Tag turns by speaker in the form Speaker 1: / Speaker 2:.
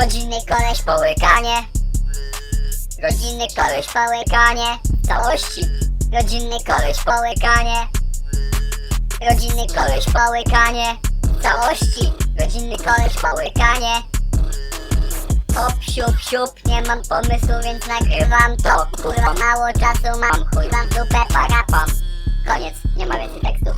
Speaker 1: Rodzinny koleś połykanie Rodzinny koleś połykanie całości. Rodzinny koleś połykanie Rodzinny koleś połykanie całości. Rodzinny koleś połykanie Hop, siup, siup, nie mam pomysłu, więc nagrywam to. Kurwa, mało czasu mam, chuj wam dupę parapom Koniec, nie ma więcej tekstu,